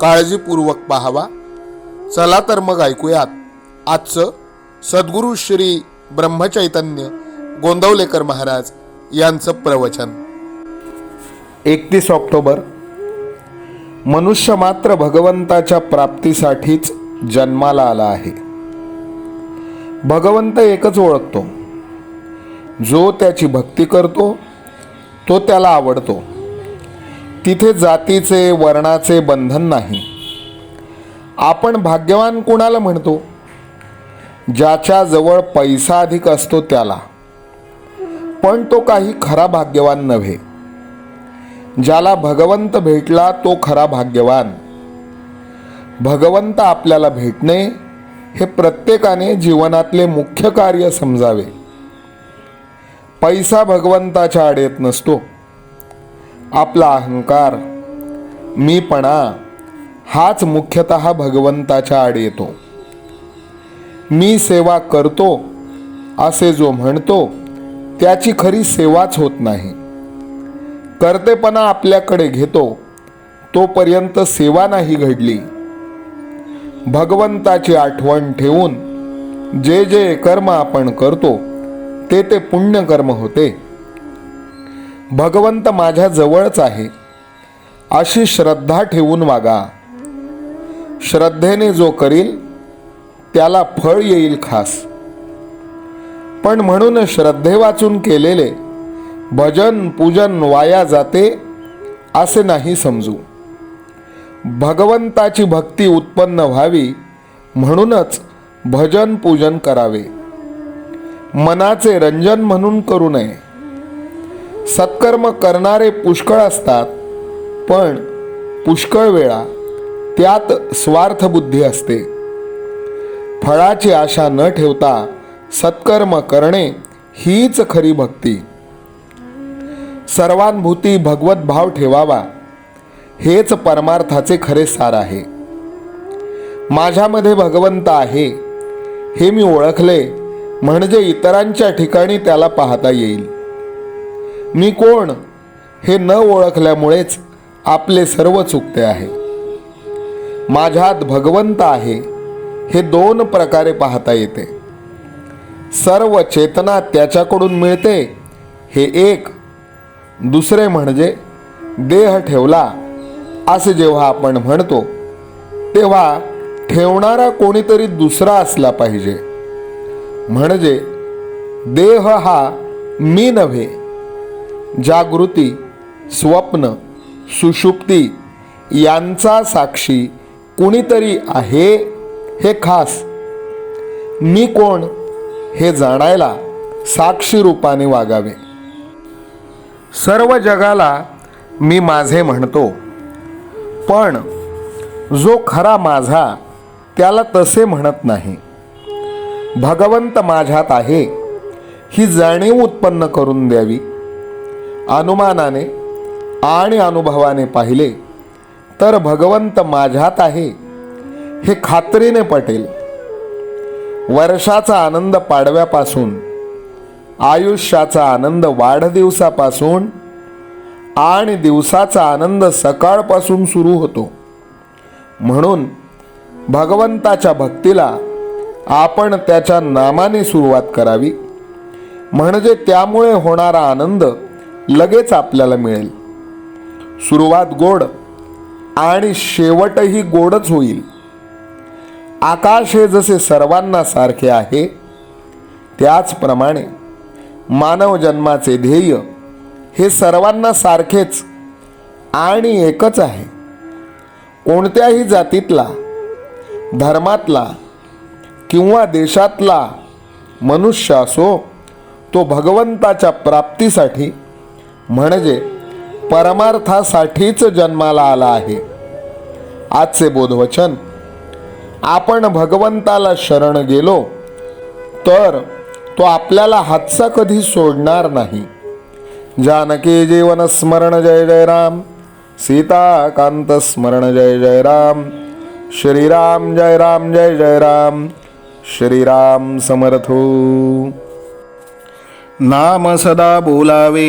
काळजीपूर्वक पाहावा. चला तर मग ऐकूयात. आजचं सद्गुरू श्री ब्रह्मचैतन्य गोंदवलेकर महाराज यांचं प्रवचन. एकतीस ऑक्टोबर. मनुष्य मात्र भगवंताच्या प्राप्तीसाठीच जन्माला आला आहे. भगवंत एकच ओळखतो. जो त्याची भक्ती करतो तो त्याला आवडतो. तिथे जातीचे वर्णाचे बंधन नाही. आपण भाग्यवान कुणाला म्हणतो? ज्याच्या जवळ पैसा अधिक असतो त्याला. पण तो काही खरा भाग्यवान नव्हे. ज्याला भगवंत भेटला तो खरा भाग्यवान. भगवंत आपल्याला भेटणे हे प्रत्येकाने जीवनातले मुख्य कार्य समजावे. पैसा भगवंताच्या आडेत नसतो. आपला अहंकार मीपणा हाच मुख्यतः भगवंताच्या आड येतो. मी सेवा करतो असे जो म्हणतो त्याची खरी सेवाच होत नाही. कर्तेपणा आपल्याकडे घेतो तोपर्यंत सेवा नाही घडली. भगवंताची आठवण ठेवून जे जे कर्म आपण करतो ते ते पुण्यकर्म होते. भगवंत माझ्या जवळच आहे. अशी श्रद्धा ठेवून वागा. श्रद्धेने जो करील त्याला फळ येईल खास. पण म्हणून श्रद्धे वाचून केलेले भजन पूजन वाया जाते असे नाही समजू. भगवंताची भक्ती उत्पन्न व्हावी म्हणूनच भजन पूजन करावे. मनाचे रंजन म्हणून करू नये. सत्कर्म करणारे पुष्कळ असतात पण पुष्कळ वेळा त्यात स्वार्थबुद्धी असते. फळाची आशा न ठेवता सत्कर्म करणे हीच खरी भक्ती. सर्वांभूती भगवत भाव ठेवावा हेच परमार्थाचे खरे सार आहे. माझ्यामध्ये भगवंत आहे हे मी ओळखले म्हणजे इतरांच्या ठिकाणी त्याला पाहता येईल. मी कोण? हे न ओळखल्यामुळेच आपले सर्व चुकते आहे. माझ्यात भगवंत आहे हे दोन प्रकारे पाहता येते. सर्व चेतना त्याच्याकडून मिळते हे एक. दुसरे म्हणजे देह ठेवला असे जेव्हा आपण म्हणतो तेव्हा ठेवणारा कोणीतरी दुसरा असला पाहिजे. म्हणजे देह हा मी नव्हे जागृती स्वप्न सुषुप्ती यांचा साक्षी कुणीतरी आहे हे खास. मी कोण हे जाणायला साक्षी रूपाने वागावे. सर्व जगाला मी माझे म्हणतो. पण जो खरा माझा त्याला तसे म्हणत नाही. भगवंत माझ्यात आहे ही जाणीव उत्पन्न करून द्यावी. अनुमानाने आणि अनुभवाने पाहिले तर भगवंत माझ्यात आहे हे खात्रीने पटेल. वर्षाचा आनंद पाडव्यापासून आयुष्याचा आनंद वाढदिवसापासून आणि दिवसाचा आनंद सकाळपासून सुरू होतो. म्हणून भगवंताच्या भक्तीला आपण त्याच्या नामाने सुरुवात करावी. म्हणजे त्यामुळे होणारा आनंद लगेच आपल्याला मिळेल. सुरुवात गोड आणि शेवटही गोडच होईल. आकाश हे जसे सर्वांना सारखे आहे त्याचप्रमाणे मानव जन्माचे ध्येय हे सर्वांना सारखेच आणि एकच आहे. कोणत्याही जातीतला धर्मातला किंवा देशातला मनुष्य असो तो भगवंताच्या प्राप्तीसाठी म्हणजे परमार्थासाठीच जन्माला आला आहे. आजचे बोधवचन आपण भगवंताला शरण गेलो तर तो आपल्याला हातचा कधी सोडणार नाही. जानकी जीवन स्मरण जय जय राम सीताकांत स्मरण जय जय राम श्रीराम जय राम जय जय राम श्रीराम समर्थो नाम सदा बोलावे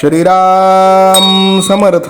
श्रीराम समर्थ।